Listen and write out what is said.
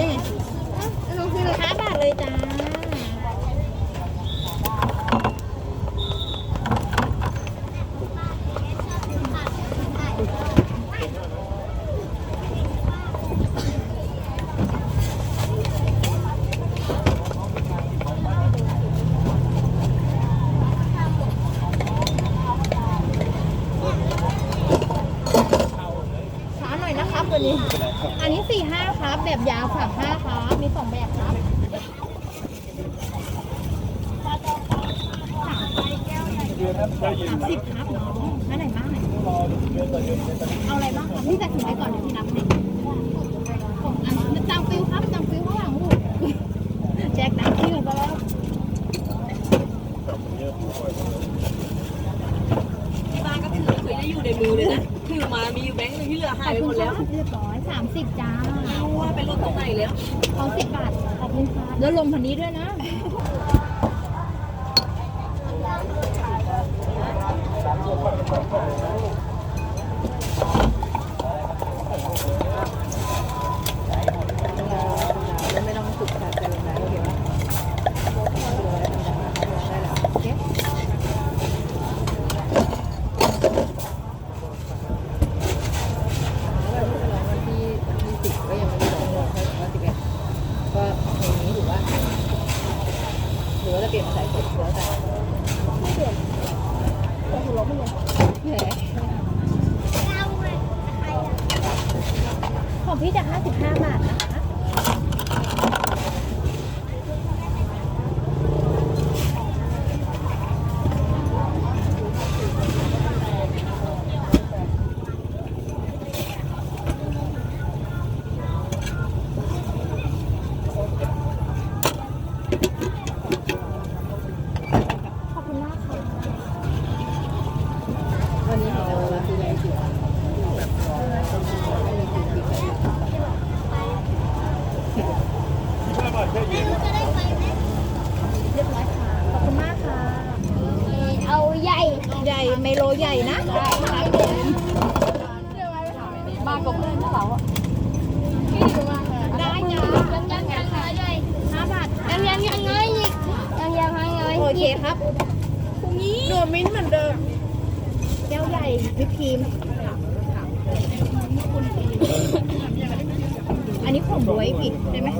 Dili. วันนี้ อันนี้สี่ห้าครับ แบบยาวสามห้าครับ มีสองแบบครับสามสิบครับน้องไม่ไหนบ้างไหนเอาอะไรบ้างครับพี่จะถึงไปก่อนเดี๋ยวพี่นับให้ของอันนี้จังฟิวครับจังฟิวข้างหลังลูกแจกน้ำที่หนึ่งก็แล้วที่บ้านก็ถือเคยได้อยู่ในมือเลยนะ ถือมามีอยู่แบงค์หนึงที่เหลือหายไปหมดแล้วเรียบร้อยสามสิบจ้าเอาว่าไปรถตรงไหนแล้วเอาสิบบาทขอบคุณค่ะแล้วลงพันนี้ด้วยนะ ไม่ต้องสุดค่ะแต่ลงได้เดี๋ยว วันที่ยี่สิบก็ยังไม่ได้ลงเพราะว่าสิบเอ็ดก็เพลงนี้ถือว่าห รือว่าจะเปลี่ยนมาใส่สดเสื้อแต่ไม่เปลี่ยนแต่คุณลบไม่เลยแหมของพี่จะ55บาทนะ เราคืออะไรอยู่เรียบร้อยค่ะขอบคุณมากค่ะเอาใหญ่ ใหญ่เมโลใหญ่นะได้ครับผมบ้านกับเพื่อนเขาอะได้จ้ายังยังยังเลยใหญ่ห้าบาทค่ะยังยังยังไงอีกยังยังยังไงโอเคครับโดมิ้นเหมือนเดิมแก้ว ใหญ่วิปครีม อันนี้ของบวยผิดได้ไหม